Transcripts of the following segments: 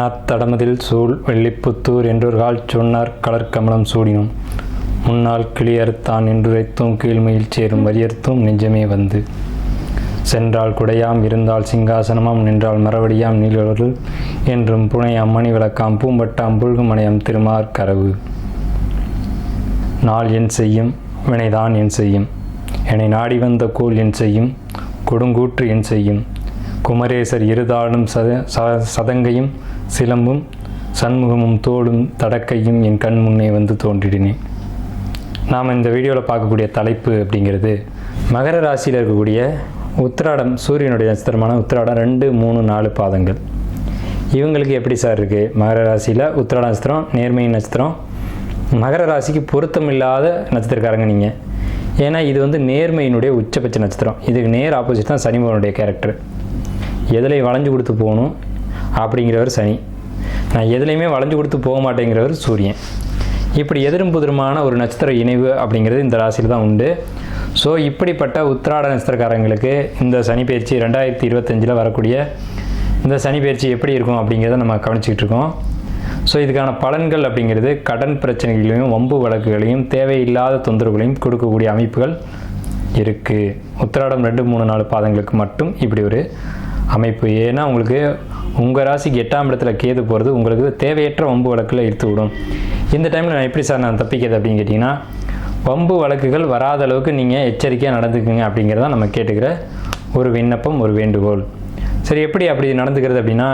எண்ணாத் தடமதில் சூழ் வெள்ளிப்புத்தூர் என்றொருகால் சொன்னார் கலர்க்கமலம் சூடினும். முன்னால் கிளியறுத்தான் என்றுரைத்தும் கீழ்மையில் சேரும் வலியறுத்தும் நெஞ்சமே வந்து. சென்றால் குடையாம் இருந்தால் சிங்காசனமாம் நின்றால் மரவடியாம் நீலவர்கள் என்றும் புனையாம் மணி விளக்காம் பூம்பட்டாம் புல்குமனையாம் திருமார் கரவு. நாள் என் செய்யும் வினைதான் என் செய்யும். என்னை நாடி வந்த கோல் என் செய்யும் கொடுங்கூற்று என் செய்யும். குமரேசர் இருதாளும் சத ச- சதங்கையும் சிலம்பும் சண்முகமும் தோளும் தடக்கையும் என் கண் முன்னே வந்து தோன்றிடினேன் நாம் இந்த வீடியோவில் பார்க்கக்கூடிய தலைப்பு அப்படிங்கிறது மகர ராசியில் இருக்கக்கூடிய உத்திராடம் சூரியனுடைய நட்சத்திரமான உத்திராடம் ரெண்டு மூணு நாலு பாதங்கள். இவங்களுக்கு எப்படி சார் இருக்குது மகர ராசியில் உத்திராட நட்சத்திரம் நேர்மை நட்சத்திரம். மகர ராசிக்கு பொருத்தமில்லாத நட்சத்திரக்காரங்க நீங்கள் ஏன்னா இது வந்து நேர்மையினுடைய உச்சபட்ச நட்சத்திரம். இதுக்கு நேர் ஆப்போசிட் தான் சனிபவனுடைய கேரக்டர் எதில் வளைஞ்சு கொடுத்து போகணும் அப்படிங்கிறவர் சனி. நான் எதுலேயுமே வளைஞ்சு கொடுத்து போக மாட்டேங்கிறவர் சூரியன். இப்படி எதிரும் புதிருமான ஒரு நட்சத்திர இணைவு அப்படிங்கிறது இந்த ராசியில் தான் உண்டு. ஸோ இப்படிப்பட்ட உத்திராட நட்சத்திரக்காரங்களுக்கு இந்த சனி பயிற்சி ரெண்டாயிரத்தி இருபத்தஞ்சில் வரக்கூடிய இந்த சனி பயிற்சி எப்படி இருக்கும் அப்படிங்கிறத நம்ம கவனிச்சிக்கிட்டு இருக்கோம். ஸோ இதுக்கான பலன்கள் அப்படிங்கிறது கடன் பிரச்சனைகளையும் வம்பு வழக்குகளையும் தேவையில்லாத தொந்தரவுகளையும் கொடுக்கக்கூடிய அமைப்புகள் இருக்குது உத்திராடம் ரெண்டு மூணு நாலு பாதங்களுக்கு மட்டும் இப்படி ஒரு அமைப்பு. ஏன்னா உங்களுக்கு உங்கள் ராசிக்கு எட்டாம் இடத்துல கேது போகிறது உங்களுக்கு தேவையற்ற வம்பு வழக்கில் இழுத்து விடும். இந்த டைமில் நான் எப்படி சார் நான் தப்பிக்கிறது அப்படின்னு கேட்டிங்கன்னா வம்பு வழக்குகள் வராத அளவுக்கு நீங்கள் எச்சரிக்கையாக நடந்துக்குங்க அப்படிங்கிறத நம்ம கேட்டுக்கிற ஒரு விண்ணப்பம் ஒரு வேண்டுகோள். சரி எப்படி அப்படி நடந்துக்கிறது அப்படின்னா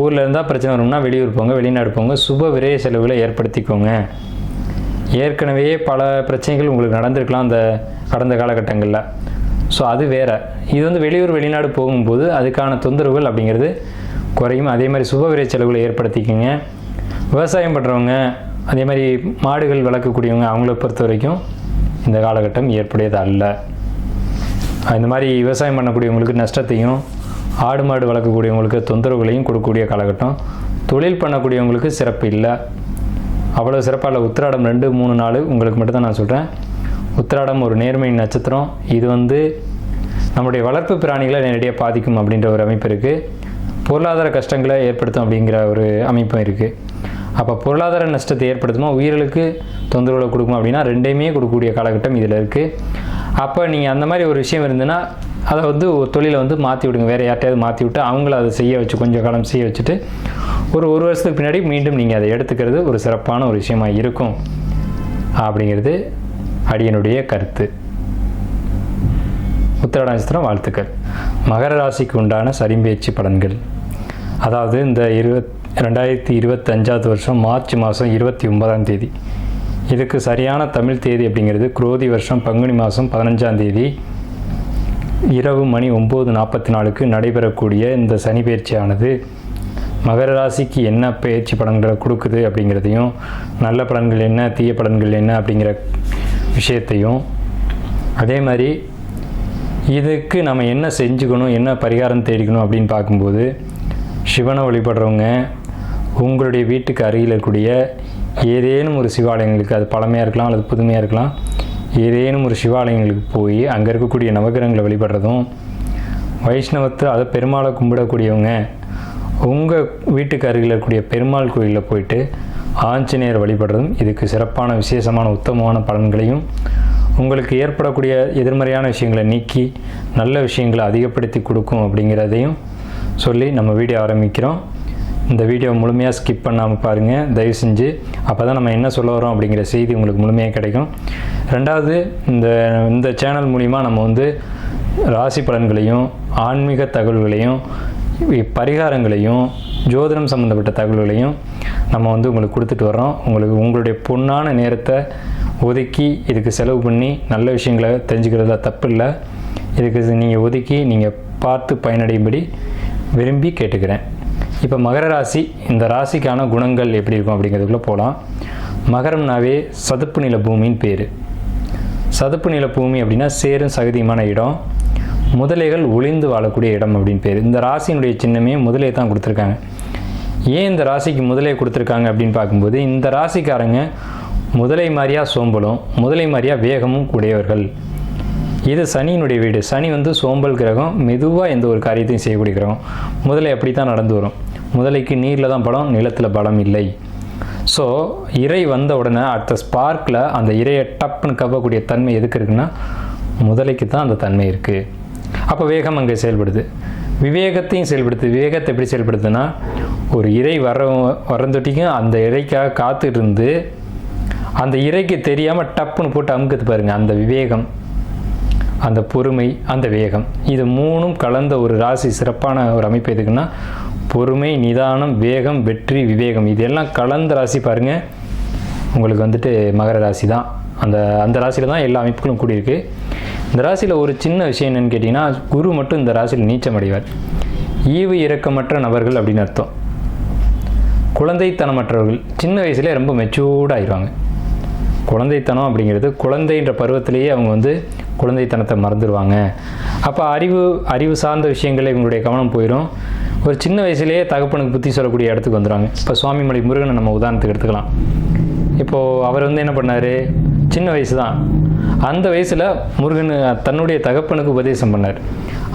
ஊரில் இருந்தால் பிரச்சனை வரும்னா வெளியூர் போங்க வெளிநாடு போங்க சுப விரைய செலவுகளை ஏற்படுத்திக்கோங்க. ஏற்கனவே பல பிரச்சனைகள் உங்களுக்கு நடந்திருக்கலாம் அந்த கடந்த காலகட்டங்களில். ஸோ அது வேறு. இது வந்து வெளியூர் வெளிநாடு போகும்போது அதுக்கான தொந்தரவுகள் அப்படிங்கிறது குறையும். அதே மாதிரி சுபவிரை செலவுகளை ஏற்படுத்திக்கோங்க. விவசாயம் பண்ணுறவங்க அதே மாதிரி மாடுகள் வளர்க்கக்கூடியவங்க அவங்கள பொறுத்த வரைக்கும் இந்த காலகட்டம் ஏற்புடையது அல்ல இந்த மாதிரி விவசாயம் பண்ணக்கூடியவங்களுக்கு நஷ்டத்தையும் ஆடு மாடு வளர்க்கக்கூடியவங்களுக்கு தொந்தரவுகளையும் கொடுக்கக்கூடிய காலகட்டம். தொழில் பண்ணக்கூடியவங்களுக்கு சிறப்பு இல்லை. அவ்வளோ சிறப்பாக இல்லை. உத்திராடம் ரெண்டு மூணு நாலு உங்களுக்கு மட்டும்தான் நான் சொல்கிறேன் உத்திராடம் ஒரு நேர்மை நட்சத்திரம். இது வந்து நம்முடைய வளர்ப்பு பிராணிகளை நேரடியாக பாதிக்கும் அப்படின்ற ஒரு அமைப்பு இருக்குது பொருளாதார கஷ்டங்களை ஏற்படுத்தும் அப்படிங்கிற ஒரு அமைப்பும் இருக்குது அப்போ பொருளாதார நஷ்டத்தை ஏற்படுத்துமா உயிர்களுக்கு தொந்தரவுகளை கொடுக்கும் அப்படின்னா ரெண்டையுமே கொடுக்கக்கூடிய காலகட்டம் இதில் இருக்குது அப்போ நீங்கள் அந்த மாதிரி ஒரு விஷயம் இருந்ததுன்னா அதை வந்து ஒரு தொழிலை வந்து மாற்றி விடுங்க. வேறு யார்ட்டையாவது மாற்றி விட்டு அவங்கள அதை செய்ய வச்சு கொஞ்சம் காலம் செய்ய வச்சுட்டு ஒரு ஒரு வருஷத்துக்கு பின்னாடி மீண்டும் நீங்கள் அதை எடுத்துக்கிறது ஒரு சிறப்பான ஒரு விஷயமாக இருக்கும். அப்படிங்கிறது அடியனுடைய கருத்து. உத்திரட நட்சத்திரம் வாழ்த்துக்கள். மகர ராசிக்கு உண்டான சரிம்பேச்சு பலன்கள். அதாவது இந்த இருபத் ரெண்டாயிரத்தி இருபத்தஞ்சாவது வருஷம் மார்ச் மாதம் இருபத்தி ஒன்பதாம் தேதி. இதுக்கு சரியான தமிழ் தேதி அப்படிங்கிறது குரோதி வருஷம் பங்குனி மாதம் பதினஞ்சாம் தேதி. இரவு மணி ஒம்பது நாற்பத்தி நாலுக்கு நடைபெறக்கூடிய இந்த சனி பயிற்சியானது மகர ராசிக்கு என்ன பயிற்சி பலன்களை கொடுக்குது அப்படிங்கிறதையும் நல்ல பலன்கள் என்ன தீய பலன்கள் என்ன அப்படிங்கிற விஷயத்தையும் அதே மாதிரி இதுக்கு நம்ம என்ன செஞ்சுக்கணும் என்ன பரிகாரம் தேடிக்கணும் அப்படின்னு பார்க்கும்போது சிவனை வழிபடுறவங்க உங்களுடைய வீட்டுக்கு அருகில் இருக்கக்கூடிய ஏதேனும் ஒரு சிவாலயங்களுக்கு அது பழமையாக இருக்கலாம் அல்லது புதுமையாக இருக்கலாம் ஏதேனும் ஒரு சிவாலயங்களுக்கு போய் அங்கே இருக்கக்கூடிய நவகிரகங்களை வழிபடுறதும் வைஷ்ணவத்தை அதை பெருமாளை கும்பிடக்கூடியவங்க உங்கள் வீட்டுக்கு அருகில் இருக்கக்கூடிய பெருமாள் கோயிலில் போயிட்டு ஆஞ்சநேயர் வழிபடுறதும் இதுக்கு சிறப்பான விசேஷமான உத்தமமான பலன்களையும் உங்களுக்கு ஏற்படக்கூடிய எதிர்மறையான விஷயங்களை நீக்கி நல்ல விஷயங்களை அதிகப்படுத்தி கொடுக்கும் அப்படிங்கிறதையும் சொல்லி நம்ம வீடியோ ஆரம்பிக்கிறோம். இந்த வீடியோ முழுமையாக ஸ்கிப் பண்ணாமல் பாருங்கள் தயவு செஞ்சு அப்போ தான் நம்ம என்ன சொல்ல வரோம் அப்படிங்கிற செய்தி உங்களுக்கு முழுமையாக கிடைக்கும். ரெண்டாவது இந்த இந்த சேனல் மூலிமா நம்ம வந்து ராசி பலன்களையும் ஆன்மீக தகவல்களையும் பரிகாரங்களையும் ஜோதிடம் சம்மந்தப்பட்ட தகவல்களையும் நம்ம வந்து உங்களுக்கு கொடுத்துட்டு வரோம் உங்களுக்கு உங்களுடைய பொன்னான நேரத்தை ஒதுக்கி இதுக்கு செலவு பண்ணி நல்ல விஷயங்களை தெரிஞ்சுக்கிறதுல தப்பு இல்லை இதுக்கு நீங்கள் ஒதுக்கி நீங்கள் பார்த்து பயனடையும்படி விரும்பி கேட்டுக்கிறேன். இப்போ மகர ராசி இந்த ராசிக்கான குணங்கள் எப்படி இருக்கும் அப்படிங்கிறதுக்குள்ளே போகலாம் மகரம்னாவே சதுப்பு நில பூமின்னு பேர். சதுப்பு நில பூமி அப்படின்னா சேரும் சகதியுமான இடம். முதலைகள் ஒளிந்து வாழக்கூடிய இடம் அப்படின்னு பேர். இந்த ராசியினுடைய சின்னமே முதலே தான் கொடுத்துருக்காங்க. ஏன் இந்த ராசிக்கு முதலே கொடுத்துருக்காங்க அப்படின்னு பார்க்கும்போது இந்த ராசிக்காரங்க முதலை மாதிரியா சோம்பலும் முதலை மாதிரியா வேகமும் உடையவர்கள் இது சனியினுடைய வீடு. சனி வந்து சோம்பல் கிரகம் மெதுவாக எந்த ஒரு காரியத்தையும் செய்யக்கூடிய கிரகம். முதலை அப்படி தான் நடந்து வரும். முதலைக்கு நீரில் தான் பலம் நிலத்தில் பலம் இல்லை. ஸோ இறை வந்த உடனே அடுத்த ஸ்பார்க்கில் அந்த இரையை டப்புன்னு கவ்வக்கூடிய தன்மை எதுக்கு இருக்குன்னா முதலைக்கு தான் அந்த தன்மை இருக்குது அப்போ வேகம் அங்கே செயல்படுது. விவேகத்தையும் செயல்படுத்து விவேகத்தை எப்படி செயல்படுத்துன்னா ஒரு இறை வர வரந்தொட்டிக்கும் அந்த இறைக்காக காத்துட்டு இருந்து அந்த இறைக்கு தெரியாமல் டப்புன்னு போட்டு அமுக்குது பாருங்க அந்த விவேகம் அந்த பொறுமை அந்த வேகம். இது மூணும் கலந்த ஒரு ராசி சிறப்பான ஒரு அமைப்பு எதுக்குன்னா பொறுமை நிதானம் வேகம் வெற்றி விவேகம். இதெல்லாம் கலந்த ராசி பாருங்க உங்களுக்கு வந்துட்டு மகர ராசி தான். அந்த அந்த ராசியில் தான் எல்லா அமைப்புகளும் கூடியிருக்கு. இந்த ராசியில் ஒரு சின்ன விஷயம் என்னென்னு கேட்டிங்கன்னா குரு மட்டும் இந்த ராசியில் நீச்சம் அடைவார். ஈவு இறக்கமற்ற நபர்கள் அப்படின்னு அர்த்தம். குழந்தைத்தனமற்றவர்கள் சின்ன வயசுலேயே ரொம்ப மெச்சூர்டாக ஆயிடுவாங்க. குழந்தைத்தனம் அப்படிங்கிறது குழந்தைன்ற பருவத்திலேயே அவங்க வந்து குழந்தைத்தனத்தை மறந்துடுவாங்க. அப்போ அறிவு அறிவு சார்ந்த விஷயங்களில் இவங்களுடைய கவனம் போயிடும் ஒரு சின்ன வயசுலேயே தகப்பனுக்கு புத்தி சொல்லக்கூடிய இடத்துக்கு வந்துடுவாங்க இப்போ சுவாமிமலை முருகனை நம்ம உதாரணத்துக்கு எடுத்துக்கலாம். இப்போது அவர் வந்து என்ன பண்ணார்? சின்ன வயசு தான் அந்த வயசில் முருகன் தன்னுடைய தகப்பனுக்கு உபதேசம் பண்ணார்.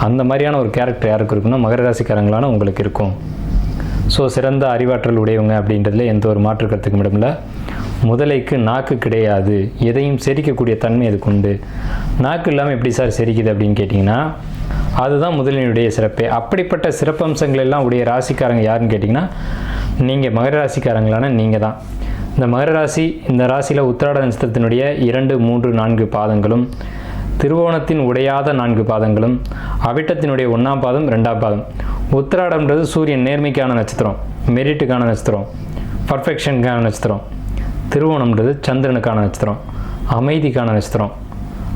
அந்த மாதிரியான ஒரு கேரக்டர் யாருக்கு இருக்குன்னா மகர ராசிக்காரங்களான உங்களுக்கு இருக்கும். ஸோ சிறந்த அறிவாற்றல் உடையவங்க அப்படின்றதுல எந்த ஒரு மாற்று கருத்துக்கும் இடமில்லை. முதலைக்கு நாக்கு கிடையாது. எதையும் செரிக்கக்கூடிய தன்மை அதுக்கு உண்டு. நாக்கு இல்லாமல் எப்படி சார் செரிக்குது அப்படின்னு கேட்டிங்கன்னா அதுதான் முதலினுடைய சிறப்பே. அப்படிப்பட்ட சிறப்பம்சங்கள் எல்லாம் உடைய ராசிக்காரங்க யாருன்னு கேட்டிங்கன்னா நீங்கள் மகர ராசிக்காரங்களான நீங்கள் தான். இந்த மகர ராசி இந்த ராசியில் உத்திராட நட்சத்திரத்தினுடைய இரண்டு மூன்று நான்கு பாதங்களும் திருவோணத்தின் உடையாத நான்கு பாதங்களும் அவிட்டத்தினுடைய ஒன்றாம் பாதம் ரெண்டாம் பாதம். உத்திராடம்ன்றது சூரியன் நேர்மைக்கான நட்சத்திரம் மெரிட்டுக்கான நட்சத்திரம் பர்ஃபெக்ஷனுக்கான நட்சத்திரம். திருவோணம்ன்றது சந்திரனுக்கான நட்சத்திரம் அமைதிக்கான நட்சத்திரம்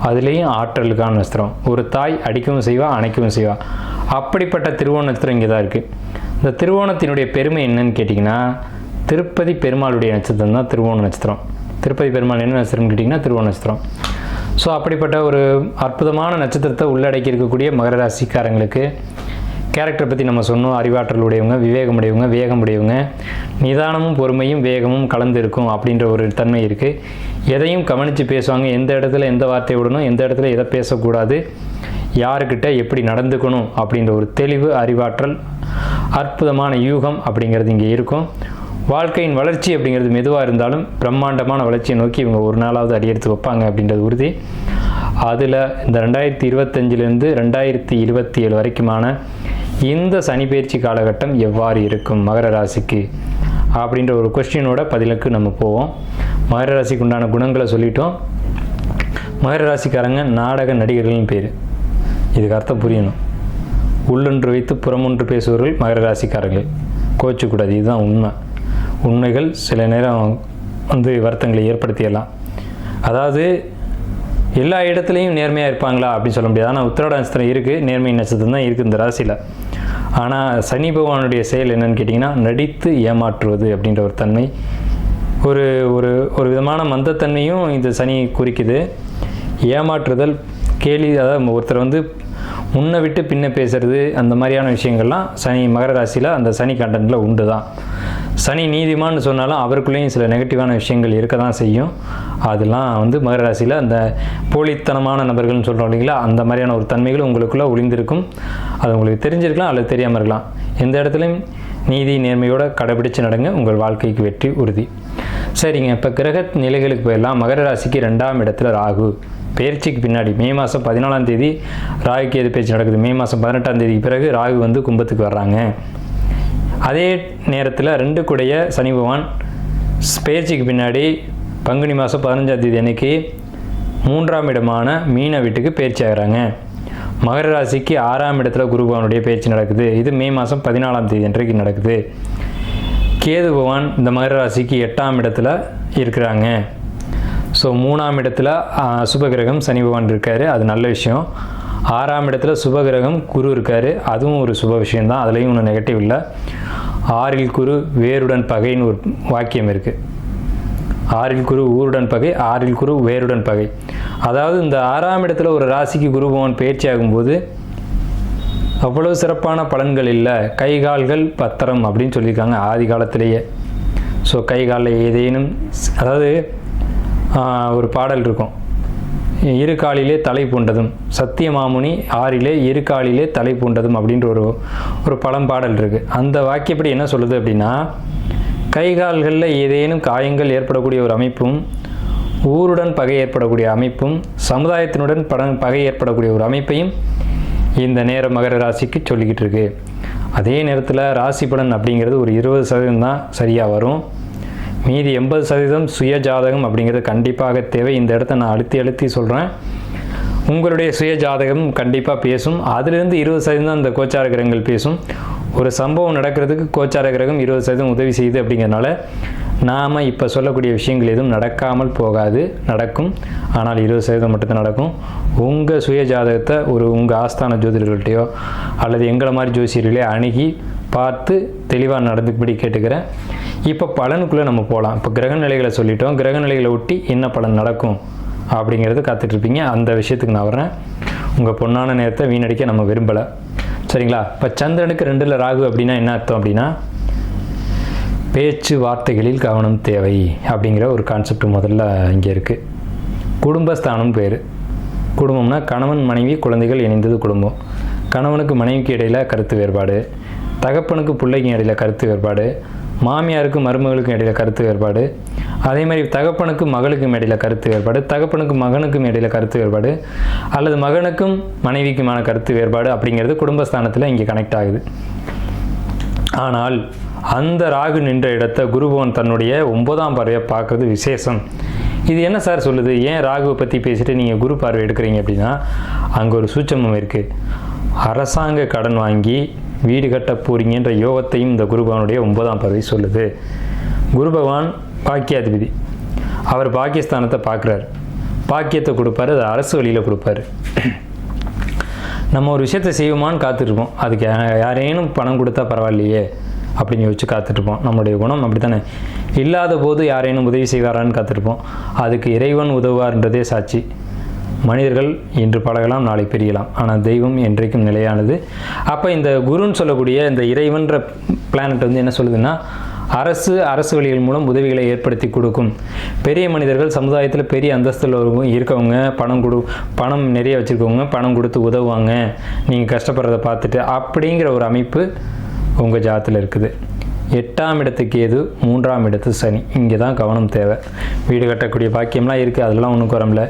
அதுலேயும் ஆற்றலுக்கான நட்சத்திரம். ஒரு தாய் அடிக்கவும் செய்வா அணைக்கவும் செய்வா. அப்படிப்பட்ட திருவோண நட்சத்திரம் இங்கே தான் இருக்குது இந்த திருவோணத்தினுடைய பெருமை என்னன்னு கேட்டிங்கன்னா திருப்பதி பெருமாளுடைய நட்சத்திரம் தான் திருவோண நட்சத்திரம். திருப்பதி பெருமாள் என்ன நட்சத்திரம்னு கேட்டிங்கன்னா திருவோண நட்சத்திரம். ஸோ அப்படிப்பட்ட ஒரு அற்புதமான நட்சத்திரத்தை உள்ளடக்கி இருக்கக்கூடிய மகர ராசிக்காரங்களுக்கு கேரக்டர் பற்றி நம்ம சொன்னோம். அறிவாற்றல் உடையவங்க விவேகம் உடையவங்க வேகம் உடையவங்க நிதானமும் பொறுமையும் வேகமும் கலந்து இருக்கும் அப்படின்ற ஒரு தன்மை இருக்குது எதையும் கவனித்து பேசுவாங்க. எந்த இடத்துல எந்த வார்த்தை விடணும் எந்த இடத்துல எதை பேசக்கூடாது யாருக்கிட்ட எப்படி நடந்துக்கணும் அப்படின்ற ஒரு தெளிவு அறிவாற்றல் அற்புதமான யூகம் அப்படிங்கிறது இங்கே இருக்கும். வாழ்க்கையின் வளர்ச்சி அப்படிங்கிறது மெதுவாக இருந்தாலும் பிரம்மாண்டமான வளர்ச்சியை நோக்கி இவங்க ஒரு நாளாவது அடியெடுத்து வைப்பாங்க அப்படின்றது உறுதி. அதில் இந்த ரெண்டாயிரத்தி இருபத்தஞ்சிலேருந்து ரெண்டாயிரத்தி இருபத்தி ஏழு வரைக்குமான இந்த சனிப்பெயர்ச்சி காலகட்டம் எவ்வாறு இருக்கும் மகர ராசிக்கு? அப்படின்ற ஒரு கொஸ்டினோட பதிலுக்கு நம்ம போவோம். மகர ராசிக்கு உண்டான குணங்களை சொல்லிட்டோம். மகர ராசிக்காரங்க நாடக நடிகர்கள்னு பேர். இதுக்கு அர்த்தம் புரியணும். உள்ளொன்று வைத்து புறமொன்று பேசுபவர்கள் மகர ராசிக்காரர்கள். கோச்சக்கூடாது இதுதான் உண்மை. உண்மைகள் சில நேரம் வந்து வருத்தங்களை ஏற்படுத்தியலாம் அதாவது எல்லா இடத்துலையும் நேர்மையாக இருப்பாங்களா அப்படின்னு சொல்ல முடியாது. ஆனால் உத்திராட நட்சத்திரம் இருக்குது நேர்மை நட்சத்திரம் தான் இருக்குது இந்த ராசியில். ஆனால் சனி பகவானுடைய செயல் என்னன்னு கேட்டிங்கன்னா நடித்து ஏமாற்றுவது அப்படின்ற ஒரு தன்மை. ஒரு ஒரு ஒரு விதமான மந்தத்தன்மையும் இந்த சனி குறிக்குது. ஏமாற்றுதல் கேலி அதாவது ஒருத்தர் வந்து முன்ன விட்டு பின்ன பேசுறது அந்த மாதிரியான விஷயங்கள்லாம் சனி மகர ராசியில் அந்த சனி கண்டனில் உண்டு தான் சனி நீதிமான்னு சொன்னாலும் அவருக்குள்ளேயும் சில நெகட்டிவான விஷயங்கள் இருக்க தான் செய்யும். அதெல்லாம் வந்து மகர ராசியில் அந்த போலித்தனமான நபர்கள்னு சொல்கிறோம் இல்லைங்களா? அந்த மாதிரியான ஒரு தன்மைகள் உங்களுக்குள்ளே ஒளிந்திருக்கும். அது உங்களுக்கு தெரிஞ்சிருக்கலாம் அல்லது தெரியாமல் இருக்கலாம். எந்த இடத்துலையும் நீதி நேர்மையோட கடைபிடிச்சு நடங்க. உங்கள் வாழ்க்கைக்கு வெற்றி உறுதி. சரிங்க இப்போ கிரக நிலைகளுக்கு போயிடலாம். மகர ராசிக்கு ரெண்டாம் இடத்துல ராகு. பேர்ச்சிக்கு பின்னாடி. மே மாதம் பதினாலாம் தேதி ராகுக்கு எது பேச்சு நடக்குது. மே மாதம் பதினெட்டாம் தேதிக்கு பிறகு ராகு வந்து கும்பத்துக்கு வர்றாங்க. அதே நேரத்தில் ரெண்டு கூடைய சனி பகவான் பயிற்சிக்கு பின்னாடி பங்குனி மாதம் பதினஞ்சாம் தேதி அன்னைக்கு மூன்றாம் இடமான மீன வீட்டுக்கு பயிற்சி ஆகிறாங்க. மகர ராசிக்கு ஆறாம் இடத்துல குரு பகவானுடைய பயிற்சி நடக்குது. இது மே மாதம் பதினாலாம் தேதி அன்றைக்கு நடக்குது. கேது பகவான் இந்த மகர ராசிக்கு எட்டாம் இடத்துல இருக்கிறாங்க. ஸோ மூணாம் இடத்துல சுபகிரகம் சனி பகவான் இருக்கார். அது நல்ல விஷயம். ஆறாம் இடத்துல சுபகிரகம் குரு இருக்கார். அதுவும் ஒரு சுப விஷயம்தான். அதுலேயும் ஒன்றும் நெகட்டிவ் இல்லை. ஆறில் குரு வேருடன் பகைன்னு ஒரு வாக்கியம் இருக்குது ஆறில் குரு ஊருடன் பகை ஆறில் குரு வேருடன் பகை. அதாவது இந்த ஆறாம் இடத்துல ஒரு ராசிக்கு குரு பகவான் பயிற்சி ஆகும்போது அவ்வளவு சிறப்பான பலன்கள் இல்லை. கை கால்கள் பத்திரம் அப்படின்னு சொல்லியிருக்காங்க ஆதி காலத்திலேயே. ஸோ கை காலில் ஏதேனும் அதாவது ஒரு பாடல் இருக்கும். இரு காலிலே தலை பூண்டதும் சத்தியமாமுனி ஆறிலே இரு காலிலே தலை பூண்டதும் அப்படின்ற ஒரு ஒரு பழம்பாடல் இருக்குது அந்த வாக்கியப்படி என்ன சொல்லுது அப்படின்னா கை கால்களில் ஏதேனும் காயங்கள் ஏற்படக்கூடிய ஒரு அமைப்பும் ஊருடன் பகை ஏற்படக்கூடிய அமைப்பும் சமுதாயத்தினுடன் பட பகை ஏற்படக்கூடிய ஒரு அமைப்பையும் இந்த நேர மகர ராசிக்கு சொல்லிக்கிட்டு இருக்கு. அதே நேரத்தில் ராசி பலன் அப்படிங்கிறது ஒரு இருபது சதவீதம் தான் சரியாக வரும். மீதி எண்பது சதவீதம் சுய ஜாதகம் அப்படிங்கிறது கண்டிப்பாக தேவை. இந்த இடத்த நான் அழுத்தி அழுத்தி சொல்கிறேன் உங்களுடைய சுய ஜாதகம் கண்டிப்பாக பேசும். அதிலிருந்து இருபது சதவீதம் அந்த கோச்சார கிரகங்கள் பேசும். ஒரு சம்பவம் நடக்கிறதுக்கு கோச்சார கிரகம் இருபது சதவீதம் உதவி செய்யுது அப்படிங்கிறனால நாம் இப்போ சொல்லக்கூடிய விஷயங்கள் எதுவும் நடக்காமல் போகாது நடக்கும். ஆனால் இருபது சதவீதம் மட்டும்தான் நடக்கும். உங்கள் சுய ஜாதகத்தை ஒரு உங்கள் ஆஸ்தான ஜோதிடர்கள்ட்டையோ அல்லது எங்களை மாதிரி ஜோசியர்களே அணுகி பார்த்து தெளிவாக நடந்துபடி கேட்டுக்கிறேன். இப்போ பலனுக்குள்ளே நம்ம போகலாம் இப்போ கிரக நிலைகளை சொல்லிட்டோம். கிரக நிலைகளை ஒட்டி என்ன பலன் நடக்கும் அப்படிங்கிறது காத்துட்ருப்பீங்க அந்த விஷயத்துக்கு நான் வர்றேன். உங்கள் பொண்ணான நேரத்தை வீணடிக்க நம்ம விரும்பலை. சரிங்களா? இப்போ சந்திரனுக்கு ரெண்டில் ராகு அப்படின்னா என்ன அர்த்தம் அப்படின்னா பேச்சு வார்த்தைகளில் கவனம் தேவை அப்படிங்கிற ஒரு கான்செப்ட் முதல்ல இங்கே இருக்குது குடும்பஸ்தானம் பேர் குடும்பம்னா கணவன் மனைவி குழந்தைகள் இணைந்தது குடும்பம். கணவனுக்கு மனைவிக்கு இடையில் கருத்து வேறுபாடு. தகப்பனுக்கு பிள்ளைக்கு இடையில் கருத்து வேறுபாடு. மாமியாருக்கும் மருமகளுக்கும் இடையில் கருத்து வேறுபாடு. அதே மாதிரி தகப்பனுக்கும் மகளுக்கும் இடையில் கருத்து வேறுபாடு. தகப்பனுக்கும் மகனுக்கும் இடையில் கருத்து வேறுபாடு. அல்லது மகனுக்கும் மனைவிக்குமான கருத்து வேறுபாடு அப்படிங்கிறது குடும்பஸ்தானத்தில் இங்கே கனெக்ட் ஆகுது. ஆனால் அந்த ராகு நின்ற இடத்த குருபவன் தன்னுடைய ஒன்பதாம் பார்வையை பார்க்குறது விசேஷம். இது என்ன சார் சொல்லுது? ஏன் ராகுவை பற்றி பேசிட்டு நீங்கள் குரு பார்வை எடுக்கிறீங்க அப்படின்னா அங்கே ஒரு சூட்சமம் இருக்குது அரசாங்க கடன் வாங்கி வீடு கட்ட போறீங்கன்ற யோகத்தையும் இந்த குருபவனுடைய ஒன்பதாம் பறவை சொல்லுது. குரு பகவான் பாக்கியாதிபதி. அவர் பாகிஸ்தானத்தை பார்க்குறாரு. பாக்கியத்தை கொடுப்பாரு அது அரசு வழியில் கொடுப்பாரு. நம்ம ஒரு விஷயத்தை செய்வோமான்னு காத்துட்ருப்போம். அதுக்கு யா- யாரேனும் பணம் கொடுத்தா பரவாயில்லையே அப்படின்னு யோசிச்சு காத்துட்ருப்போம். நம்மளுடைய குணம் அப்படி தானே இல்லாத போது யாரேனும் உதவி செய்வாரான்னு காத்திருப்போம் அதுக்கு இறைவன் உதவுவார்ன்றதே சாட்சி. மனிதர்கள் இன்று பழகலாம் நாளை பிரியலாம். ஆனால் தெய்வம் என்றைக்கும் நிலையானது. அப்போ இந்த குருன்னு சொல்லக்கூடிய இந்த இறைவன்ற பிளானட் வந்து என்ன சொல்லுதுன்னா அரசு அரசு வழிகள் மூலம் உதவிகளை ஏற்படுத்தி கொடுக்கும். பெரிய மனிதர்கள் சமுதாயத்தில் பெரிய அந்தஸ்தில் இருக்கவங்க பணம் கொடு பணம் நிறைய வச்சுருக்கவங்க பணம் கொடுத்து உதவுவாங்க. நீங்கள் கஷ்டப்படுறத பார்த்துட்டு அப்படிங்கிற ஒரு அமைப்பு உங்கள் ஜாத்தில் இருக்குது. எட்டாம் இடத்துக்கு ஏது மூன்றாம் இடத்து சனி. இங்கே தான் கவனம் தேவை. வீடு கட்டக்கூடிய பாக்கியம்லாம் இருக்குது அதெல்லாம் ஒன்றும் குறமில்ல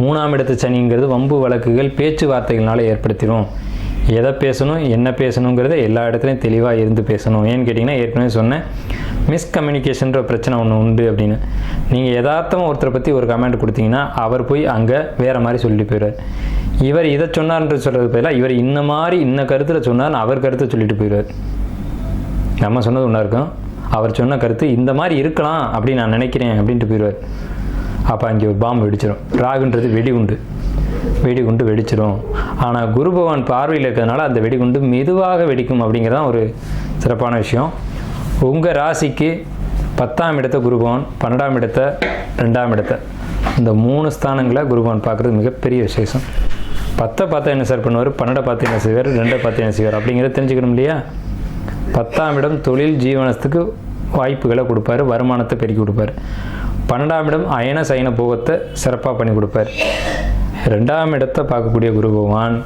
மூணாம் இடத்து சனிங்கிறது வம்பு வழக்குகள் பேச்சுவார்த்தைகளால் ஏற்படுத்திடும் எதை பேசணும் என்ன பேசணுங்கிறத எல்லா இடத்துலையும் தெளிவாக இருந்து பேசணும். ஏன்னு கேட்டிங்கன்னா ஏற்கனவே சொன்னேன் மிஸ்கம்யூனிகேஷன்ற பிரச்சனை ஒன்று உண்டு அப்படின்னு. நீங்கள் யதார்த்தமாக ஒருத்தரை பற்றி ஒரு கமெண்ட் கொடுத்தீங்கன்னா அவர் போய் அங்கே வேறு மாதிரி சொல்லிட்டு போயிடுவார். இவர் இதை சொன்னார்ன்ற சொல்கிறது பதிலாக இவர் இந்த மாதிரி இன்ன கருத்தில் சொன்னார்னு அவர் கருத்தை சொல்லிட்டு போயிடுவார். நம்ம சொன்னது ஒன்றா இருக்கும். அவர் சொன்ன கருத்து இந்த மாதிரி இருக்கலாம் அப்படின்னு நான் நினைக்கிறேன் அப்படின்ட்டு போயிடுவார். அப்போ அங்கே ஒரு பாம்பு வெடிச்சிடும் ராகுன்றது வெடிகுண்டு. வெடிகுண்டு வெடிச்சிடும் ஆனால் குரு பகவான் பார்வையில் இருக்கிறதுனால அந்த வெடிகுண்டு மெதுவாக வெடிக்கும் அப்படிங்கிறதான் ஒரு சிறப்பான விஷயம். உங்கள் ராசிக்கு பத்தாம் இடத்த குரு பகவான் பன்னெண்டாம் இடத்த ரெண்டாம் இடத்த. இந்த மூணு ஸ்தானங்களை குரு பகவான் பார்க்குறது மிகப்பெரிய விசேஷம். பத்தை பார்த்தா என்ன சார் பண்ணுவார்? பன்னெண்டை பார்த்து என்ன செய்வார்? ரெண்டை பார்த்து என்ன செய்வார்? அப்படிங்கிறத தெரிஞ்சுக்கணும் இல்லையா? பத்தாம் இடம் தொழில் ஜீவனத்துக்கு வாய்ப்புகளை கொடுப்பாரு வருமானத்தை பெருக்கி கொடுப்பாரு. பன்னெண்டாம் இடம் அயன சயன போகத்தை சிறப்பாக பண்ணி கொடுப்பார். ரெண்டாம் இடத்தை பார்க்கக்கூடிய குரு பகவான்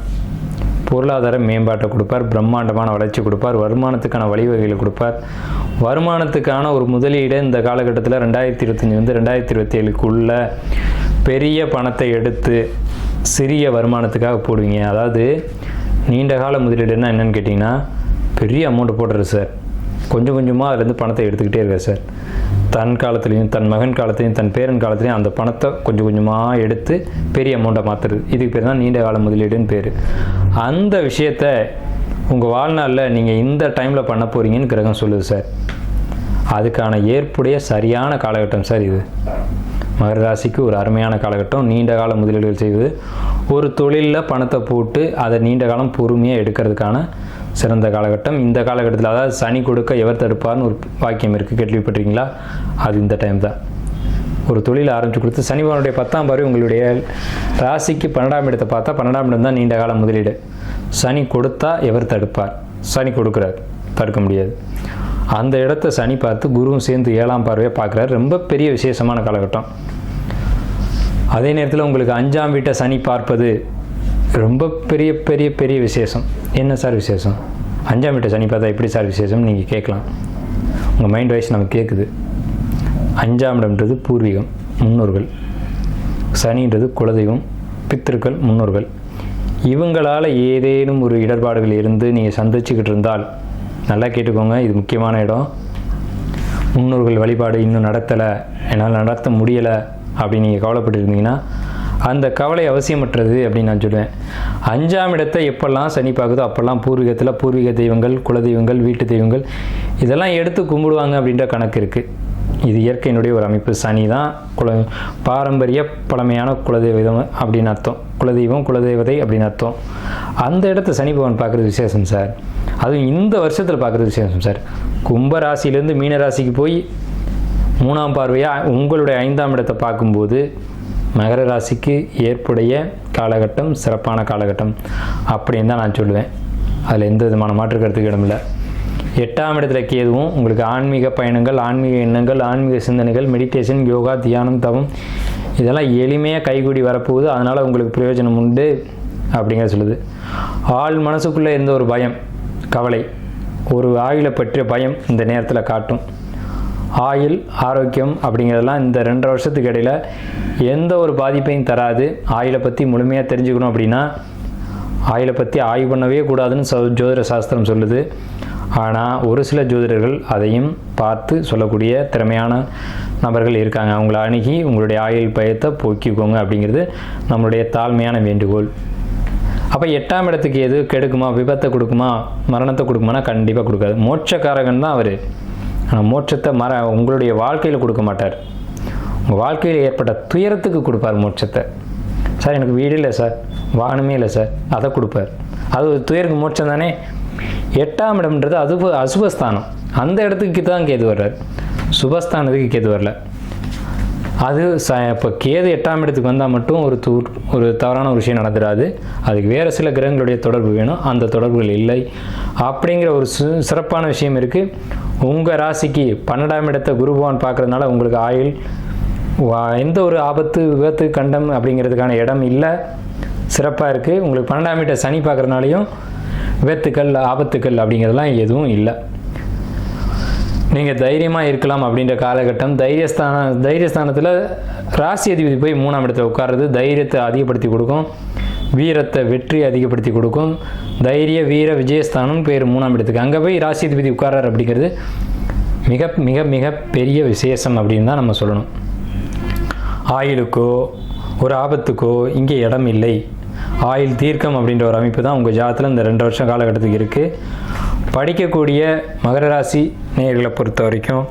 பொருளாதார மேம்பாட்டை கொடுப்பார் பிரம்மாண்டமான வளர்ச்சி கொடுப்பார் வருமானத்துக்கான வழிவகைகளை கொடுப்பார். வருமானத்துக்கான ஒரு முதலீடு இந்த காலகட்டத்தில் ரெண்டாயிரத்தி இருபத்தஞ்சிலேருந்து ரெண்டாயிரத்தி இருபத்தி ஏழுக்குள்ள பெரிய பணத்தை எடுத்து சிறிய வருமானத்துக்காக போடுவீங்க. அதாவது நீண்ட கால முதலீடுன்னா என்னென்னு கேட்டிங்கன்னா பெரிய அமௌண்ட் போடுறது சார் கொஞ்சம் கொஞ்சமாக அதுலேருந்து பணத்தை எடுத்துக்கிட்டே இருக்கார் சார் தன் காலத்துலேயும் தன் மகன் காலத்துலேயும் தன் பேரன் காலத்துலேயும் அந்த பணத்தை கொஞ்சம் கொஞ்சமாக எடுத்து பெரிய அமௌண்ட்டை மாற்றுறது இதுக்கு பேர் தான் நீண்ட கால முதலீடுன்னு பேர். அந்த விஷயத்த உங்கள் வாழ்நாளில் நீங்கள் இந்த டைமில் பண்ண போகிறீங்கன்னு கிரகம் சொல்லுது சார் அதுக்கான ஏற்புடைய சரியான காலகட்டம் சார் இது. மகர ராசிக்கு ஒரு அருமையான காலகட்டம். நீண்ட கால முதலீடுகள் செய்வது. ஒரு தொழிலில் பணத்தை போட்டு அதை நீண்ட காலம் பொறுமையாக எடுக்கிறதுக்கான சிறந்த காலகட்டம். இந்த காலகட்டத்தில் அதாவது சனி கொடுக்க எவர் தடுப்பார்னு ஒரு வாக்கியம் இருக்குது கேள்விப்பட்டிருக்கீங்களா? அது இந்த டைம் தான். ஒரு தொழில் ஆரம்பித்து கொடுத்து சனிபவனுடைய பத்தாம் பார்வை உங்களுடைய ராசிக்கு பன்னெண்டாம் இடத்தை பார்த்தா பன்னெண்டாம் இடம் தான் நீண்ட கால முதலீடு. சனி கொடுத்தா எவர் தடுப்பார்? சனி கொடுக்குறார். தடுக்க முடியாது. அந்த இடத்த சனி பார்த்து குருவும் சேர்ந்து ஏழாம் பார்வையை பார்க்குறாரு. ரொம்ப பெரிய விசேஷமான காலகட்டம். அதே நேரத்தில் உங்களுக்கு அஞ்சாம் வீட்டை சனி பார்ப்பது ரொம்ப பெரிய பெரிய பெரிய விசேஷம். என்ன சார் விசேஷம்? அஞ்சாம் வீட்டை சனி பார்த்தா எப்படி சார் விசேஷம்னு நீங்கள் கேட்கலாம். உங்கள் மைண்ட் வைஸ் நமக்கு கேட்குது அஞ்சாம் இடம்ன்றது பூர்வீகம் முன்னோர்கள். சனின்றது குலதெய்வம் பித்திருக்கள் முன்னோர்கள். இவங்களால் ஏதேனும் ஒரு இடர்பாடுகள் இருந்து நீங்கள் சந்திச்சுக்கிட்டு இருந்தால் நல்லா கேட்டுக்கோங்க இது முக்கியமான இடம். முன்னோர்கள் வழிபாடு இன்னும் நடத்தலை என்னால் நடத்த முடியலை அப்படின்னு நீங்கள் கவலைப்பட்டு இருந்தீங்கன்னா அந்த கவலை அவசியமற்றது அப்படின்னு நான் சொல்லுவேன். அஞ்சாம் இடத்தை எப்பெல்லாம் சனி பார்க்குதோ அப்போல்லாம் பூர்வீகத்தில் பூர்வீக தெய்வங்கள் குலதெய்வங்கள் வீட்டு தெய்வங்கள் இதெல்லாம் எடுத்து கும்பிடுவாங்க அப்படின்ற கணக்கு இருக்குது இது இயற்கையினுடைய ஒரு அமைப்பு. சனி தான் குல பாரம்பரிய பழமையான குலதெய்வம் அப்படின்னு அர்த்தம். குலதெய்வம் குலதெய்வதை அப்படின்னு அர்த்தம். அந்த இடத்த சனி பகவான் பார்க்குறது விசேஷம் சார். அதுவும் இந்த வருஷத்தில் பார்க்குறது விசேஷம் சார். கும்ப ராசியிலேருந்து மீன ராசிக்கு போய் மூணாம் பார்வையாக உங்களுடைய ஐந்தாம் இடத்தை பார்க்கும்போது மகர ராசிக்கு ஏற்புடைய காலகட்டம் சிறப்பான காலகட்டம் அப்படின்னு தான் நான் சொல்லுவேன். அதில் எந்த விதமான மாற்று கருத்துக்கு இடமில்லை. எட்டாம் இடத்துல கேதுவும் உங்களுக்கு ஆன்மீக பயணங்கள் ஆன்மீக எண்ணங்கள் ஆன்மீக சிந்தனைகள் மெடிடேஷன் யோகா தியானம் தவம் இதெல்லாம் எளிமையாக கைகூடி வரப்போகுது. அதனால் உங்களுக்கு பிரயோஜனம் உண்டு அப்படிங்கிற சொல்லுது. ஆள் மனசுக்குள்ளே இருந்த ஒரு பயம் கவலை ஒரு ஆயுளை பற்றிய பயம் இந்த நேரத்தில் காட்டும். ஆயுள் ஆரோக்கியம் அப்படிங்கிறதெல்லாம் இந்த ரெண்டரை வருஷத்துக்கு இடையில் எந்த ஒரு பாதிப்பையும் தராது. ஆயுளை பற்றி முழுமையாக தெரிஞ்சுக்கணும் அப்படின்னா ஆயுளை பற்றி ஆய்வு பண்ணவே கூடாதுன்னு ஜோதிட சாஸ்திரம் சொல்லுது. ஆனால் ஒரு சில ஜோதிடர்கள் அதையும் பார்த்து சொல்லக்கூடிய திறமையான நபர்கள் இருக்காங்க. அவங்கள அணுகி உங்களுடைய ஆயுள் பயத்தை போக்கிக்கோங்க அப்படிங்கிறது நம்மளுடைய தாழ்மையான வேண்டுகோள். அப்போ எட்டாம் இடத்துக்கு எது கெடுக்குமா? விபத்தை கொடுக்குமா? மரணத்தை கொடுக்குமானா கண்டிப்பாக கொடுக்காது. மோட்சக்காரகன் தான் அவர். மோட்சத்தை மர உங்களுடைய வாழ்க்கையில் கொடுக்க மாட்டார். உங்கள் வாழ்க்கையில் ஏற்பட்ட துயரத்துக்கு கொடுப்பார் மோட்சத்தை. சார் எனக்கு வீடு இல்லை சார். வாகனமே இல்லை சார். அதை கொடுப்பார். அது ஒரு துயருக்கு மோட்சம் தானே? எட்டாம் இடம்ன்றது அது அசுபஸ்தானம். அந்த இடத்துக்கு தான் கேது வர்றார். சுபஸ்தானத்துக்கு கேது வரல. அது ச இப்போ கேது எட்டாம் இடத்துக்கு வந்தால் மட்டும் ஒரு தூ ஒரு தவறான ஒரு விஷயம் நடந்துடாது அதுக்கு வேறு சில கிரகங்களுடைய தொடர்பு வேணும். அந்த தொடர்புகள் இல்லை. அப்படிங்கிற ஒரு சு சிறப்பான விஷயம் இருக்குது உங்கள் ராசிக்கு பன்னெண்டாம் இடத்தை குருபவான் பார்க்குறதுனால உங்களுக்கு ஆயுள் வா- எந்த ஒரு ஆபத்து விபத்து கண்டம் அப்படிங்கிறதுக்கான இடம் இல்லை. சிறப்பாக இருக்குது உங்களுக்கு பன்னெண்டாம் வீட்டை சனி பார்க்குறதுனாலையும் விபத்துக்கள் ஆபத்துக்கள் அப்படிங்கிறதெல்லாம் எதுவும் இல்லை. நீங்கள் தைரியமாக இருக்கலாம் அப்படின்ற காலகட்டம். தைரியஸ்தான தைரியஸ்தானத்தில் ராசி அதிபதி போய் மூணாம் இடத்துல உட்கார்றது தைரியத்தை அதிகப்படுத்தி கொடுக்கும். வீரத்தை வெற்றி அதிகப்படுத்தி கொடுக்கும். தைரிய வீர விஜயஸ்தானம் பேர் மூணாம் இடத்துக்கு. அங்கே போய் ராசி அதிபதி உட்காரார் அப்படிங்கிறது மிக மிக மிக பெரிய விசேஷம் அப்படின்னு தான் நம்ம சொல்லணும். ஆயிலுக்கோ ஒரு ஆபத்துக்கோ இங்கே இடம் இல்லை. ஆயில் தீர்க்கம் அப்படின்ற ஒரு அமைப்பு தான் உங்கள் ஜாதத்தில் இந்த ரெண்டு வருஷம் காலகட்டத்துக்கு இருக்குது படிக்கக்கூடிய மகர ராசி நேர்களை பொறுத்த வரைக்கும்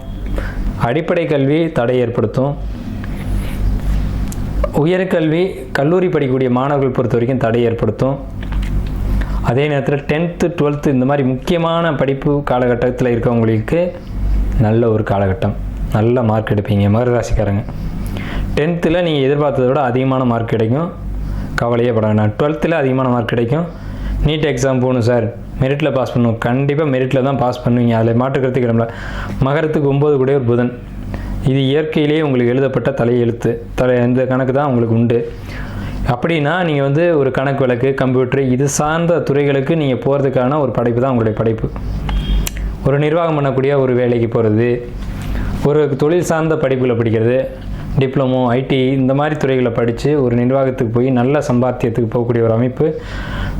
அடிப்படை கல்வி தடை ஏற்படுத்தும். உயர்கல்வி கல்லூரி படிக்கக்கூடிய மாணவர்கள் பொறுத்த வரைக்கும் தடை ஏற்படுத்தும். அதே நேரத்தில் டென்த்து டுவெல்த்து இந்த மாதிரி முக்கியமான படிப்பு காலகட்டத்தில் இருக்கவங்களுக்கு நல்ல ஒரு காலகட்டம். நல்ல மார்க் எடுப்பீங்க மகர ராசிக்காரங்க. டென்த்தில் நீங்கள் எதிர்பார்த்ததை விட அதிகமான மார்க் கிடைக்கும். கவலையே பட வேண்டாம் டுவெல்த்தில் அதிகமான மார்க் கிடைக்கும். நீட் எக்ஸாம் போகணும் சார் மெரிட்டில் பாஸ் பண்ணணும். கண்டிப்பாக மெரிட்டில் தான் பாஸ் பண்ணுவீங்க. அதில் மாற்றுக்கிறது கிளம்பல மகரத்துக்கு ஒம்பது கூட ஒரு புதன். இது இயற்கையிலேயே உங்களுக்கு எழுதப்பட்ட தலையெழுத்து. தலை இந்த கணக்கு தான் உங்களுக்கு உண்டு. அப்படின்னா நீங்கள் வந்து ஒரு கணக்கு வழக்கு கம்ப்யூட்டர் இது சார்ந்த துறைகளுக்கு நீங்கள் போகிறதுக்கான ஒரு படைப்பு தான் உங்களுடைய படைப்பு. ஒரு நிர்வாகம் பண்ணக்கூடிய ஒரு வேலைக்கு போகிறது ஒரு தொழில் சார்ந்த படிப்புகளை படிக்கிறது டிப்ளமோ ஐடி இந்த மாதிரி துறைகளை படித்து ஒரு நிர்வாகத்துக்கு போய் நல்ல சம்பாத்தியத்துக்கு போகக்கூடிய ஒரு அமைப்பு.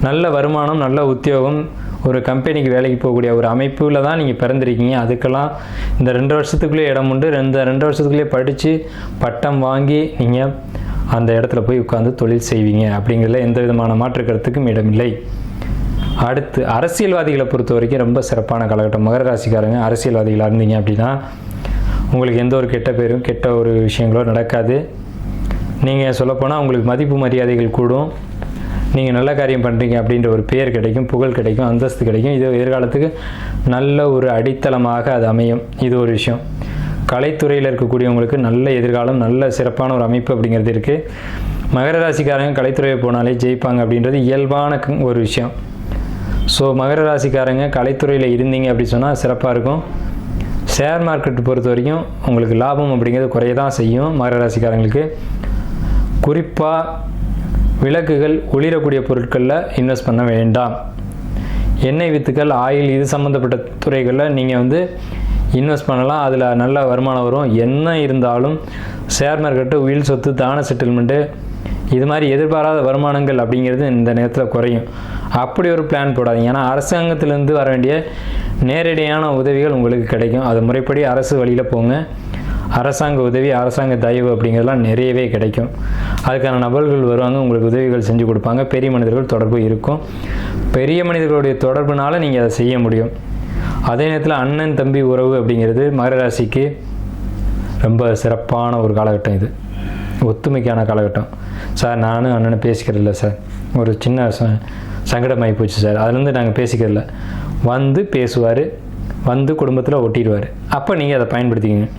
நல்ல வருமானம் நல்ல உத்தியோகம் ஒரு கம்பெனிக்கு வேலைக்கு போகக்கூடிய ஒரு அமைப்பில் தான் நீங்கள் பிறந்திருக்கீங்க. அதுக்கெல்லாம் இந்த ரெண்டு வருஷத்துக்குள்ளே இடம் உண்டு. ரெண்டு ரெண்டு வருஷத்துக்குள்ளேயே படித்து பட்டம் வாங்கி நீங்கள் அந்த இடத்துல போய் உட்காந்து தொழில் செய்வீங்க அப்படிங்கிறதுல எந்த விதமான மாற்று கருத்துக்கும் இடமில்லை. அடுத்து அரசியல்வாதிகளை பொறுத்த வரைக்கும் ரொம்ப சிறப்பான காலகட்டம். மகர ராசிக்காரங்க அரசியல்வாதிகளாக இருந்தீங்க அப்படின்னா உங்களுக்கு எந்த ஒரு கெட்ட பேரும் கெட்ட ஒரு விஷயங்களோ நடக்காது. நீங்கள் சொல்லப்போனால் உங்களுக்கு மதிப்பு மரியாதைகள் கூடும். நீங்கள் நல்ல காரியம் பண்ணுறீங்க அப்படின்ற ஒரு பேர் கிடைக்கும் புகழ் கிடைக்கும் அந்தஸ்து கிடைக்கும். இது எதிர்காலத்துக்கு நல்ல ஒரு அடித்தளமாக அது அமையும். இது ஒரு விஷயம். கலைத்துறையில் இருக்கக்கூடியவங்களுக்கு நல்ல எதிர்காலம் நல்ல சிறப்பான ஒரு அமைப்பு அப்படிங்கிறது இருக்குது மகர ராசிக்காரங்க கலைத்துறையை போனாலே ஜெயிப்பாங்க அப்படின்றது இயல்பான ஒரு விஷயம். ஸோ மகர ராசிக்காரங்க கலைத்துறையில் இருந்தீங்க அப்படி சொன்னால் சிறப்பாக இருக்கும். ஷேர் மார்க்கெட் பொறுத்த வரைக்கும் உங்களுக்கு லாபம் அப்படிங்கிறது குறைய தான் செய்யும் மகர ராசிக்காரங்களுக்கு. குறிப்பாக விளக்குகள் ஒளிரக்கூடிய பொருட்களில் இன்வெஸ்ட் பண்ண வேண்டாம். எண்ணெய் வித்துக்கள் ஆயில் இது சம்மந்தப்பட்ட துறைகளில் நீங்கள் வந்து இன்வெஸ்ட் பண்ணலாம். அதில் நல்ல வருமானம் வரும். என்ன இருந்தாலும் ஷேர் மார்க்கெட்டு உயில் சொத்து தான செட்டில்மெண்ட்டு இது மாதிரி எதிர்பாராத வருமானங்கள் அப்படிங்கிறது இந்த நேரத்தில் குறையும். அப்படி ஒரு பிளான் போடாதீங்க. ஏன்னா அரசாங்கத்திலேருந்து வர வேண்டிய நேரடியான உதவிகள் உங்களுக்கு கிடைக்கும். அது முறைப்படி அரசு வழியில் போங்க. அரசாங்க உதவி அரசாங்க தயவு அப்படிங்கிறதுலாம் நிறையவே கிடைக்கும். அதுக்கான நபர்கள் வருவாங்க உங்களுக்கு உதவிகள் செஞ்சு கொடுப்பாங்க பெரிய மனிதர்கள் தொடர்பு இருக்கும். பெரிய மனிதர்களுடைய தொடர்புனால நீங்கள் அதை செய்ய முடியும். அதே நேரத்தில் அண்ணன் தம்பி உறவு அப்படிங்கிறது மகர ராசிக்கு ரொம்ப சிறப்பான ஒரு காலகட்டம் இது. ஒத்துமைக்கான காலகட்டம். சார் நானும் அண்ணனும் பேசிக்கிறதில்ல சார். ஒரு சின்ன ச சங்கடமாகி போச்சு சார். அதுலேருந்து நாங்கள் பேசிக்கிறதில்ல. வந்து பேசுவார் வந்து குடும்பத்தில் ஒட்டிடுவார். அப்போ நீங்கள் அதை பயன்படுத்திக்கங்க.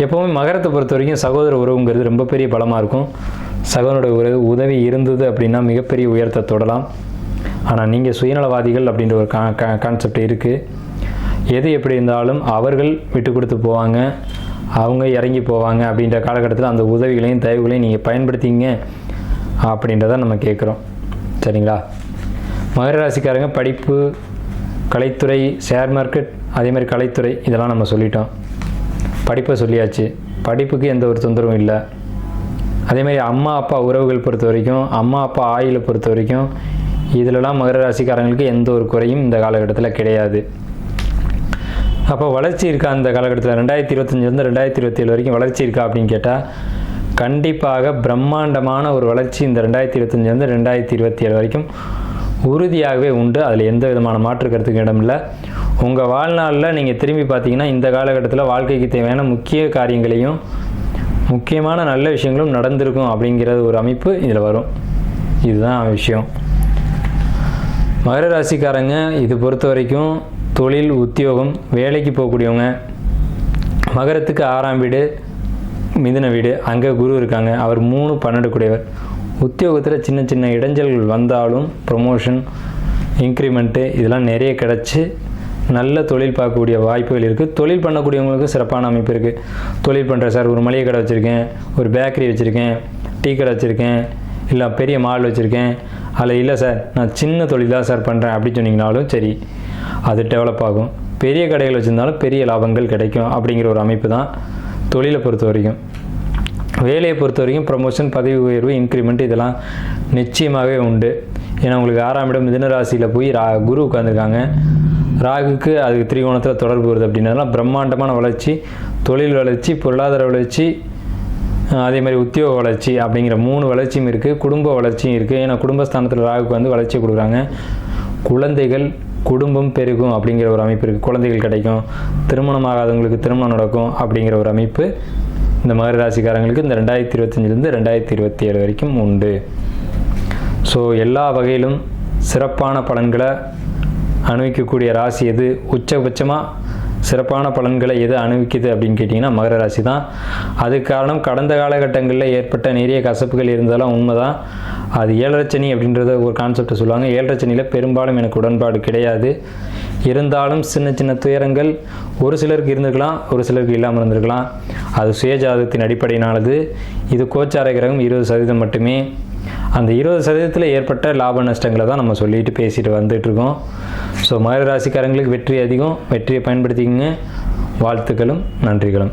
எப்போவுமே மகரத்தை பொறுத்த வரைக்கும் சகோதர உறவுங்கிறது ரொம்ப பெரிய பலமாக இருக்கும். சகோதரோட உறவு உதவி இருந்தது அப்படின்னா மிகப்பெரிய உயரத்தை தொடலாம். ஆனால் நீங்கள் சுயநலவாதிகள் அப்படின்ற ஒரு கா கான்செப்ட் இருக்குது எது எப்படி இருந்தாலும் அவர்கள் விட்டு கொடுத்து போவாங்க. அவங்க இறங்கி போவாங்க அப்படின்ற காலகட்டத்தில் அந்த உதவிகளையும் தயவுகளையும் நீங்கள் பயன்படுத்திங்க அப்படின்றத நம்ம கேட்குறோம் சரிங்களா? மகர ராசிக்காரங்க படிப்பு கலைத்துறை ஷேர் மார்க்கெட் அதே மாதிரி கலைத்துறை இதெல்லாம் நம்ம சொல்லிட்டோம். படிப்பை சொல்லியாச்சு. படிப்புக்கு எந்த ஒரு தொந்தரவும் இல்லை. அதேமாரி அம்மா அப்பா உறவுகள் பொறுத்த வரைக்கும் அம்மா அப்பா ஆயிலை பொறுத்த வரைக்கும் இதிலலாம் மகர ராசிக்காரங்களுக்கு எந்த ஒரு குறையும் இந்த காலகட்டத்தில் கிடையாது. அப்போ வளர்ச்சி இருக்கா அந்த காலகட்டத்தில்? ரெண்டாயிரத்தி இருபத்தஞ்சிலேருந்து ரெண்டாயிரத்தி இருபத்தி ஏழு வரைக்கும் வளர்ச்சி இருக்கா அப்படின்னு கேட்டால் கண்டிப்பாக பிரம்மாண்டமான ஒரு வளர்ச்சி இந்த ரெண்டாயிரத்தி இருபத்தஞ்சிலேருந்து ரெண்டாயிரத்தி இருபத்தி ஏழு வரைக்கும் உறுதியாகவே உண்டு. அதில் எந்த விதமான மாற்று கருத்துக்கு இடமில்லை உங்கள் வாழ்நாளில் நீங்கள் திரும்பி பார்த்தீங்கன்னா இந்த காலகட்டத்தில் வாழ்க்கைக்கு தேவையான முக்கிய காரியங்களையும் முக்கியமான நல்ல விஷயங்களும் நடந்திருக்கும் அப்படிங்கிறது ஒரு அமைப்பு இதில் வரும். இதுதான் விஷயம். மகர ராசிக்காரங்க இது பொறுத்த வரைக்கும் தொழில் உத்தியோகம் வேலைக்கு போகக்கூடியவங்க. மகரத்துக்கு ஆறாம் வீடு மிதுன வீடு அங்கே குரு இருக்காங்க. அவர் மூணு பன்னெண்டு கூடியவர் உத்தியோகத்தில் சின்ன சின்ன இடைஞ்சல்கள் வந்தாலும் ப்ரொமோஷன் இன்க்ரிமெண்ட்டு இதெல்லாம் நிறைய கிடச்சி நல்ல தொழில் பார்க்கக்கூடிய வாய்ப்புகள் இருக்குது தொழில் பண்ணக்கூடியவங்களுக்கு சிறப்பான அமைப்பு இருக்குது தொழில் பண்ணுற சார் ஒரு மளிகை கடை வச்சுருக்கேன் ஒரு பேக்கரி வச்சுருக்கேன் டீ கடை வச்சுருக்கேன் இல்லை பெரிய மால் வச்சுருக்கேன். அதில் இல்லை சார் நான் சின்ன தொழில் தான் சார் பண்ணுறேன் அப்படின்னு சொன்னீங்கனாலும் சரி அது டெவலப் ஆகும். பெரிய கடைகள் வச்சுருந்தாலும் பெரிய லாபங்கள் கிடைக்கும் அப்படிங்கிற ஒரு அமைப்பு தான் தொழிலை பொறுத்த வரைக்கும். வேலையை பொறுத்த வரைக்கும் ப்ரமோஷன் பதவி உயர்வு இன்க்ரிமெண்ட் இதெல்லாம் நிச்சயமாகவே உண்டு. ஏன்னா உங்களுக்கு ஆறாம் இடம் மிதனராசியில் போய் ரா குரு உட்காந்துருக்காங்க ராகுக்கு அதுக்கு திரிகோணத்தில் தொடர்பு வருது அப்படின்றதுலாம் பிரம்மாண்டமான வளர்ச்சி தொழில் வளர்ச்சி பொருளாதார வளர்ச்சி அதே மாதிரி உத்தியோக வளர்ச்சி அப்படிங்கிற மூணு வளர்ச்சியும் இருக்குது குடும்ப வளர்ச்சியும் இருக்குது ஏன்னா குடும்பஸ்தானத்தில் ராகுக்கு வந்து வளர்ச்சி கொடுக்குறாங்க. குழந்தைகள் குடும்பம் பெருகும் அப்படிங்கிற ஒரு அமைப்பு இருக்குது குழந்தைகள் கிடைக்கும். திருமணம் ஆகாதவங்களுக்கு திருமணம் நடக்கும் அப்படிங்கிற ஒரு அமைப்பு இந்த மகர ராசிக்காரங்களுக்கு இந்த ரெண்டாயிரத்தி இருபத்தஞ்சிலேருந்து ரெண்டாயிரத்தி இருபத்தி ஏழு வரைக்கும் உண்டு. ஸோ எல்லா வகையிலும் சிறப்பான பலன்களை அனுபவிக்கக்கூடிய ராசி எது? உச்சபட்சமாக சிறப்பான பலன்களை எது அனுபவிக்குது அப்படின்னு கேட்டிங்கன்னா மகர ராசி தான். அது காரணம் கடந்த காலகட்டங்களில் ஏற்பட்ட நிறைய கசப்புகள் இருந்தாலும் உண்மைதான். அது ஏழரை அப்படின்றத ஒரு கான்செப்டை சொல்லுவாங்க. ஏழரச்சனியில் பெரும்பாலும் எனக்கு உடன்பாடு கிடையாது. இருந்தாலும் சின்ன சின்ன துயரங்கள் ஒரு சிலருக்கு இருந்திருக்கலாம் ஒரு சிலருக்கு இல்லாமல் இருந்திருக்கலாம். அது சுயஜாதகத்தின் அடிப்படையினானது இது கோச்சார கிரகம் இருபது சதவீதம் மட்டுமே. அந்த இருபது சதவீதத்தில் ஏற்பட்ட லாப நஷ்டங்களை தான் நம்ம சொல்லிட்டு பேசிட்டு வந்துட்டுருக்கோம். ஸோ மகர ராசிக்காரங்களுக்கு வெற்றி அதிகம். வெற்றியை பயன்படுத்திக்கங்க. வாழ்த்துக்களும் நன்றிகளும்.